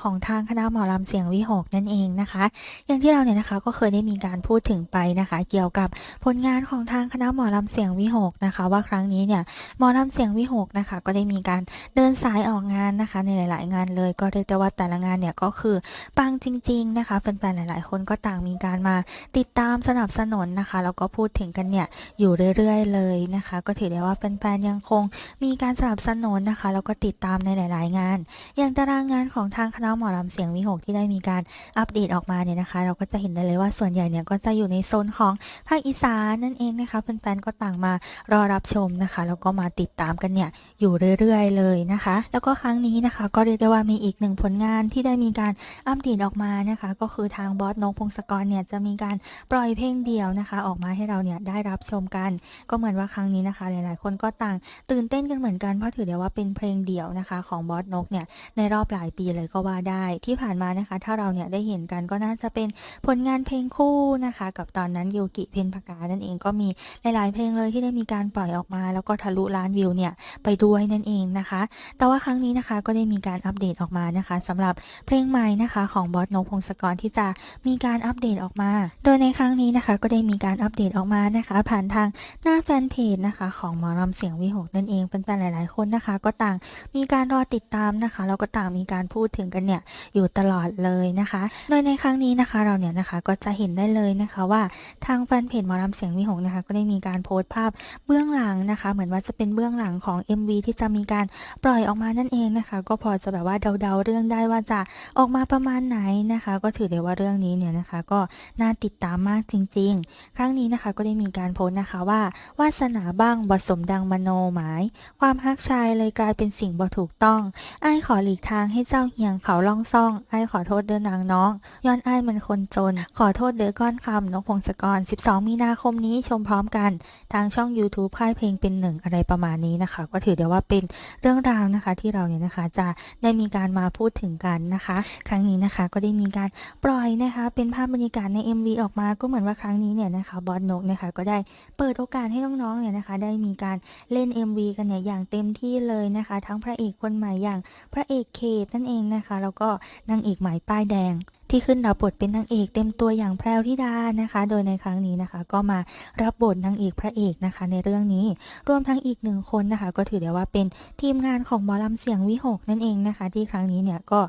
ของทางคณะหมอลำเสียงวิหกนั่นเองนะคะ อย่างที่เราเนี่ยนะคะก็เคยได้มีการพูดถึงไปนะคะ เกี่ยวกับผลงานของทางคณะหมอลำเสียงวิหกนะคะ ว่าครั้งนี้เนี่ยหมอลำเสียงวิหกนะคะ ก็ได้มีการเดินสายออกงานนะคะ ในหลาย ๆ งานเลย ก็เรียกได้ว่าแต่ละงานเนี่ยก็คือปังจริง ๆ นะคะแฟน ๆ หลาย ๆ คนก็ต่างมีการมาติดตามสนับสนุนนะคะแล้วก็พูดถึงกันเนี่ยอยู่เรื่อย ๆ เลยนะคะ ก็ถือได้ว่าแฟน ๆ ยังคงมีการสนับสนุนนะคะแล้วก็ติดตามในหลาย ๆ งาน อย่างตารางงานของทางคณะหมอลำเสียงวิหกที่ได้มีการอัปเดตออกมาเนี่ยนะคะ เราก็จะเห็นได้เลยว่าส่วนใหญ่เนี่ยก็จะอยู่ในโซนของภาคอีสานนั่นเองนะคะแฟนๆก็ต่างมารอรับชมนะคะ แล้วก็มาติดตามกันเนี่ยอยู่เรื่อยๆเลยนะคะ แล้วก็ครั้งนี้นะคะ ก็เรียกได้ว่ามีอีกหนึ่งผลงานที่ได้มีการอัปเดตออกมานะคะ ก็คือทางบอสนกพงศกรเนี่ยจะมีการปล่อยเพลงเดียวนะคะ ออกมาให้เราเนี่ยได้รับชมกัน ก็เหมือนว่าครั้งนี้นะคะ หลายๆ คนก็ต่างตื่นเต้นกันเหมือนกันเพราะถือได้ว่าเป็นเพลงเดี่ยวนะคะ ของบอสนกเนี่ยในรอบหลายปีเลยก็ว่าได้ที่ผ่านมานะคะ ถ้าเราเนี่ยได้เห็นกันก็น่าจะเป็นผลงานเพลงคู่นะคะ กับตอนนั้นยูกิเพนพกานั่นเองก็มีหลาย ๆ เพลงเลยที่ได้มีการปล่อยออกมา แล้วก็ทะลุล้านวิวเนี่ยไปด้วยนั่นเองนะคะ แต่ว่าครั้งนี้นะคะก็ได้มีการอัปเดตออกมานะคะสำหรับเพลงใหม่นะคะของบอสนกพงศกรที่จะมีการอัปเดตออกมา โดยในครั้งนี้นะคะก็ได้มีการอัปเดตออกมานะคะ ผ่านทางหน้าแฟนเพจนะคะ ของหมอลำเสียงวิหกนั่นเองแฟนๆหลาย ๆ คนนะคะ ก็ต่างมีการรอติดตามนะคะแล้วก็ต่างมีการพูดถึงกันเนี่ยอยู่ตลอดเลยนะคะ โดยในครั้งนี้นะคะเราเนี่ยนะคะก็จะเห็นได้เลยนะคะว่าทางแฟนเพจหมอลำเสียงวิหกนะคะ ก็ได้มีการโพสต์ภาพเบื้องหลังนะคะ เหมือนว่าจะเป็นเบื้องหลังของ MV ที่จะมีการปล่อยออกมานั่นเองนะคะ ก็พอจะแบบว่าเดาๆเรื่องได้ว่าจะออกมาประมาณไหนนะคะ ก็ถือได้ว่าเรื่องนี้เนี่ยนะคะ ก็น่าติดตามมากจริง ๆ ครั้งนี้นะคะก็ได้มีการโพสต์นะคะว่าวาสนาบ้างบทสมดังมโนหมาย ความฮักชายเลยกลายเป็นสิ่งบ่ถูกต้องไอ้ขอหลีกทางให้เจ้าเหียงเขาล่องซ่องไอ้ขอโทษเดินนางน้อง ย้อนไอ้มันคนจน ขอโทษเด้อก้อนคำนกพงศกร 12 มีนาคมนี้ชมพร้อมกัน ทางช่อง YouTube ค่ายเพลงเป็นหนึ่งอะไรประมาณนี้นะคะ ก็ถือได้ว่าเป็นเรื่องราวนะคะ ที่เราเนี่ยนะคะจะได้มีการมาพูดถึงกันนะคะ ครั้งนี้นะคะก็ได้มีการปล่อยนะคะ เป็นภาพบรรยากาศใน MV ออกมาก็เหมือนว่าครั้งนี้เนี่ยนะคะบอสนกนะคะก็ได้เปิดโอกาสให้น้องๆเนี่ยนะคะ ได้มีการเล่น MV กันเนี่ยอย่างเต็มที่เลยนะคะ ทั้งพระเอกคนใหม่อย่างพระเอกเคทนั่นเองนะคะแล้วก็นางเอกหมายป้ายแดง ที่ขึ้นรับบทเป็นนางเอกเต็มตัวอย่างแพรวธิดานะคะ โดยในครั้งนี้นะคะ ก็มารับบทนางเอกพระเอกนะคะ ในเรื่องนี้รวมทั้งอีกหนึ่งคนนะคะ ก็ถือได้ว่าเป็นทีมงานของหมอลำเสียงวิหกนั่นเองนะคะ ที่ครั้งนี้เนี่ยก็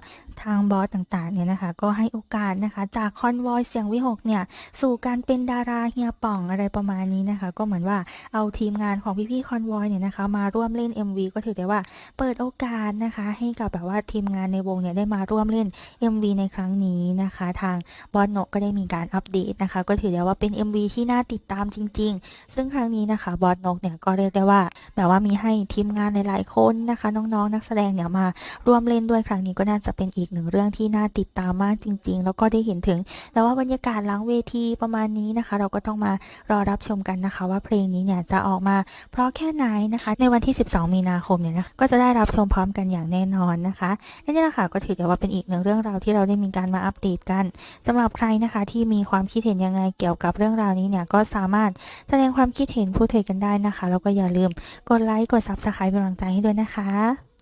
ทางบอสต่างๆเนี่ยนะคะ ก็ให้โอกาสนะคะ จากคอนวอยเสียงวิหกเนี่ยสู่การเป็นดาราเฮียป่องอะไรประมาณนี้นะคะ ก็เหมือนว่าเอาทีมงานของพี่ๆคอนวอยเนี่ยนะคะ มาร่วมเล่น MV ก็ถือได้ว่าเปิดโอกาสนะคะ ให้กับแบบว่าทีมงานในวงเนี่ยได้มาร่วมเล่น MV ในครั้งนี้นะคะทางบอสโนก็ได้มีการอัปเดตนะคะ ก็ถือได้ว่าเป็น MV ที่น่าติดตามจริง ๆ ซึ่งครั้งนี้นะคะบอสโนเนี่ยก็เรียกได้ว่า แบบว่ามีให้ทีมงานหลายๆคนนะคะ น้องๆ นักแสดงเนี่ยมาร่วมเล่นด้วยครั้งนี้ก็น่าจะเป็นอีกหนึ่งเรื่องที่น่าติดตามมากจริง ๆ แล้วก็ได้เห็นถึง แต่ว่าบรรยากาศหลังเวทีประมาณนี้นะคะ เราก็ต้องมารอรับชมกันนะคะ ว่าเพลงนี้เนี่ยจะออกมา เพราะแค่ไหนนะคะ ในวันที่ 12 มีนาคมเนี่ยนะคะก็จะได้รับชมพร้อมกันอย่างแน่นอนนะคะและนี่แหละค่ะก็ถือได้ว่าเป็นอีกหนึ่งเรื่องราวที่เราได้มีการมาอัปเดตกันสำหรับใครนะคะที่มีความคิดเห็นยังไงเกี่ยวกับเรื่องราวนี้เนี่ยก็สามารถแสดงความคิดเห็นพูดคุยกันได้นะคะ แล้วก็อย่าลืมกดไลค์กด Subscribe เป็นกำลังใจให้ด้วยนะคะ